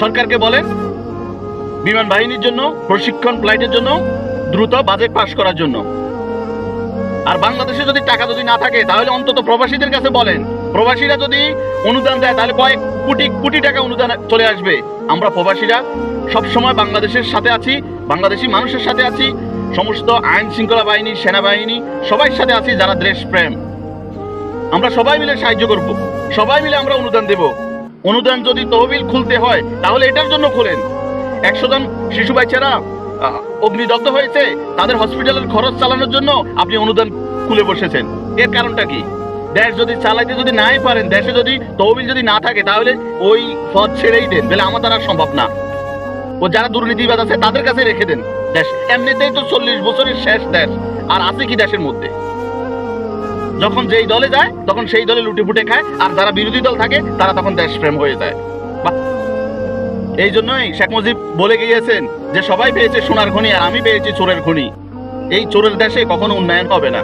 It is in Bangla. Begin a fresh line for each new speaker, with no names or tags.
সরকারকে বলেন বিমান বাহিনীর জন্য, প্রশিক্ষণ ফ্লাইটের জন্য, দ্রুত বাজেট পাস করার জন্য। আর বাংলাদেশে যদি টাকা যদি না থাকে, তাহলে অন্তত প্রবাসীদের কাছে বলেন, প্রবাসীরা যদি অনুদান দেয়, তাহলে কয়েক কোটি কোটি টাকা অনুদান চলে আসবে। আমরা প্রবাসীরা সব সময় বাংলাদেশের সাথে আছি, বাংলাদেশি মানুষের সাথে আছি, সমস্ত আইন শৃঙ্খলা বাহিনী, সেনাবাহিনী, সবাই সাথে আছি, যারা দেশপ্রেম। আমরা সবাই মিলে সাহায্য করব, সবাই মিলে আমরা অনুদান দেব। অনুদান যদি তহবিল খুলতে হয়, তাহলে এটার জন্য খোলেন। একশো জন শিশু বাচ্চারা অগ্নিদগ্ধ হয়েছে, তাদের হসপিটালের খরচ চালানোর জন্য আপনি অনুদান খুলে বসেছেন। এর কারণটা কি? দেশ যদি চালাইতে যদি নাই পারেন, দেশে যদি তহবিল যদি না থাকে, তাহলে ওই পথ ছেড়েই দেন তাহলে আমার দ্বারা সম্ভব না। ও যারা দুর্নীতিবাদ আছে, তাদের কাছে রেখে দেন। দেশ, এমনিতেই তো চল্লিশ বছরের শেষ দেশ, আর আছে কি দেশের মধ্যে? যখন যেই দলে যায়, তখন সেই দলে লুটে ফুটে খায়, আর যারা বিরোধী দল থাকে, তারা তখন দেশপ্রেম হয়ে যায়। এই জন্যই শেখ মুজিব বলে গিয়েছেন যে, সবাই পেয়েছে সোনার খনি আর আমি পেয়েছি চোরের খনি এই চোরের দেশে কখনো উন্নয়ন হবে না